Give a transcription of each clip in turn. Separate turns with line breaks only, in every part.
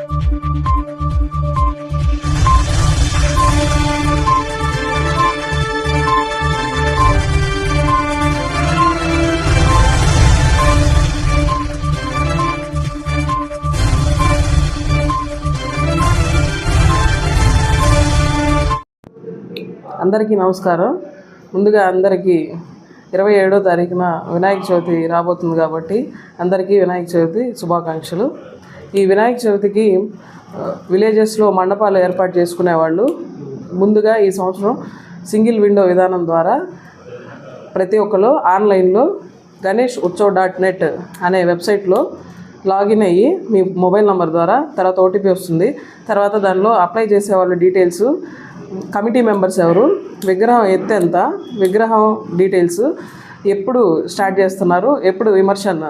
అందరికీ నమస్కారం. ముందుగా అందరికీ ఇరవై ఏడో తారీఖున వినాయక చవితి రాబోతుంది కాబట్టి అందరికీ వినాయక చవితి శుభాకాంక్షలు. ఈ వినాయక చవితికి విలేజెస్లో మండపాలు ఏర్పాటు చేసుకునేవాళ్ళు. ముందుగా ఈ సంవత్సరం సింగిల్ విండో విధానం ద్వారా ప్రతి ఒక్కరు ఆన్లైన్లో గణేష్ ఉత్సవ్ డాట్ నెట్ అనే వెబ్సైట్లో లాగిన్ అయ్యి మీ మొబైల్ నెంబర్ ద్వారా తర్వాత ఓటీపీ వస్తుంది. తర్వాత దానిలో అప్లై చేసే వాళ్ళ డీటెయిల్స్ కమిటీ మెంబర్స్ ఎవరు విగ్రహం ఎత్తు ఎంత విగ్రహం డీటెయిల్స్ ఎప్పుడు స్టార్ట్ చేస్తున్నారు ఎప్పుడు విమర్శన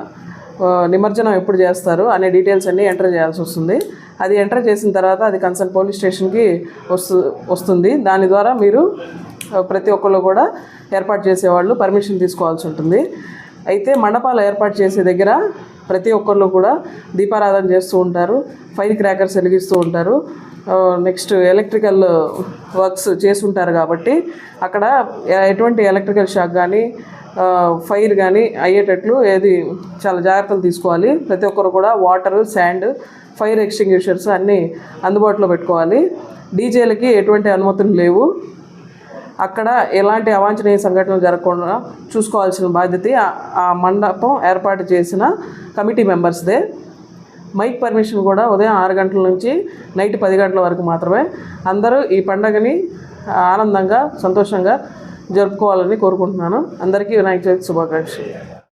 నిమజ్జనం ఎప్పుడు చేస్తారు అనే డీటెయిల్స్ అన్నీ ఎంటర్ చేయాల్సి వస్తుంది. అది ఎంటర్ చేసిన తర్వాత అది కన్సర్న్ పోలీస్ స్టేషన్కి వస్తు వస్తుంది. దాని ద్వారా మీరు ప్రతి ఒక్కళ్ళు కూడా ఏర్పాటు చేసేవాళ్ళు పర్మిషన్ తీసుకోవాల్సి ఉంటుంది. అయితే మండపాలు ఏర్పాటు చేసే దగ్గర ప్రతి ఒక్కళ్ళు కూడా దీపారాధన చేస్తూ ఉంటారు ఫైర్ క్రాకర్స్ వెలిగిస్తూ ఉంటారు. నెక్స్ట్ ఎలక్ట్రికల్ వర్క్స్ చేసి ఉంటారు కాబట్టి అక్కడ ఎటువంటి ఎలక్ట్రికల్ షాక్ కానీ ఫైర్ కానీ అయ్యేటట్లు ఏది చాలా జాగ్రత్తలు తీసుకోవాలి. ప్రతి ఒక్కరు కూడా వాటర్ శాండ్ ఫైర్ ఎక్స్టింగ్యూషర్స్ అన్నీ అందుబాటులో పెట్టుకోవాలి. డీజేలకి ఎటువంటి అనుమతులు లేవు. అక్కడ ఎలాంటి అవాంఛనీయ సంఘటనలు జరగకుండా చూసుకోవాల్సిన బాధ్యత ఆ- ఆ మండపం ఏర్పాటు చేసిన కమిటీ మెంబర్స్దే. మైక్ పర్మిషన్ కూడా ఉదయం ఆరు గంటల నుంచి నైట్ పది గంటల వరకు మాత్రమే. అందరూ ఈ పండగని ఆనందంగా సంతోషంగా జరుపుకోవాలని కోరుకుంటున్నాను. అందరికీ వినాయక చవితి శుభాకాంక్షలు.